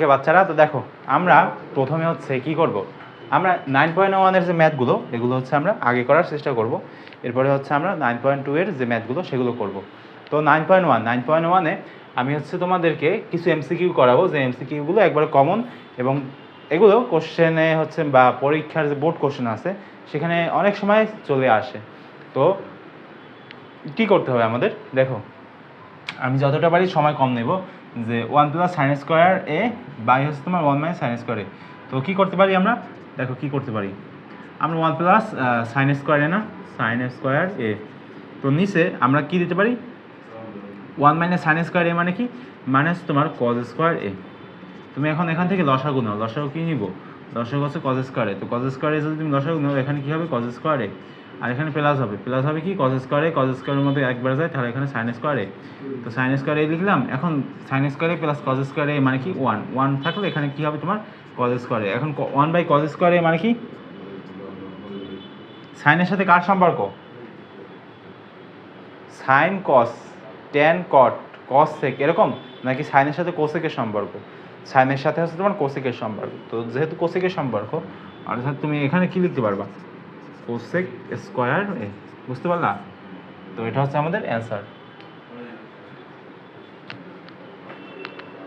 ওকে বাচ্চারা, তো দেখো, আমরা প্রথমে হচ্ছে কি করব? আমরা নাইন পয়েন্ট ওয়ানের যে ম্যাথগুলো এগুলো হচ্ছে আমরা আগে করার চেষ্টা করব। এরপরে হচ্ছে আমরা নাইন পয়েন্ট টু এর যে ম্যাথগুলো সেগুলো করব। তো nine point one nine point ওয়ানে আমি হচ্ছে তোমাদেরকে কিছু এমসিকিউ করাবো, যে এমসিকিউগুলো একবারে কমন এবং এগুলো কোশ্চেনে হচ্ছে বা পরীক্ষার যে বোর্ড কোশ্চেন আছে, সেখানে অনেক সময় চলে আসে। তো কী করতে হবে আমাদের? দেখো, আমি যতটা পারি সময় কম নেব। যে one plus sine square A by হচ্ছে তোমার ওয়ান মাইনাস সাইন স্কোয়ার তো কী করতে পারি আমরা? দেখো কী করতে পারি। আমরা one plus sine square A না সাইন স্কোয়ার এ। তো নিচে আমরা কি দিতে পারি? One minus sine square A মানে কি? মাইনাস তোমার কজ স্কোয়ার এ। তুমি এখন এখান থেকে লসাগু নাও লসাগু কি নিব? লসাগু হচ্ছে কজ স্কোয়ারে তো কজ স্কোয়ারে যদি তুমি লসাগু নাও, এখানে কি হবে? কজ স্কোয়ারে আর এখানে প্লাস হবে। প্লাস হবে কি? কজ স্কোয়ারে কজ স্কোয়ারের মধ্যে একবার যায়, তাহলে এখানে সাইন স্কোয়ারে তো সাইন স্কোয়ারে লিখলাম, এখন সাইন স্কোয়ারে প্লাস কজ স্কোয়ারে মানে কি? ওয়ান ওয়ান থাকলে এখানে কি হবে তোমার? কজ স্কোয়ারে এখন ওয়ান বাই কজ স্কোয়ারে মানে কি? সাইনের সাথে কার সম্পর্ক? সাইন কস টেন কট কস সেক এরকম? নাকি সাইনের সাথে কোসেকের সম্পর্ক? সাইনের সাথে হচ্ছে তোমার কোসেকের সম্পর্ক। তো যেহেতু কোসেকের সম্পর্ক অর্থাৎ তুমি এখানে কি লিখতে পারবা? কোসেক স্কোয়ার এ বুঝতে পারলা? তো এটা হচ্ছে আমাদের অ্যান্সার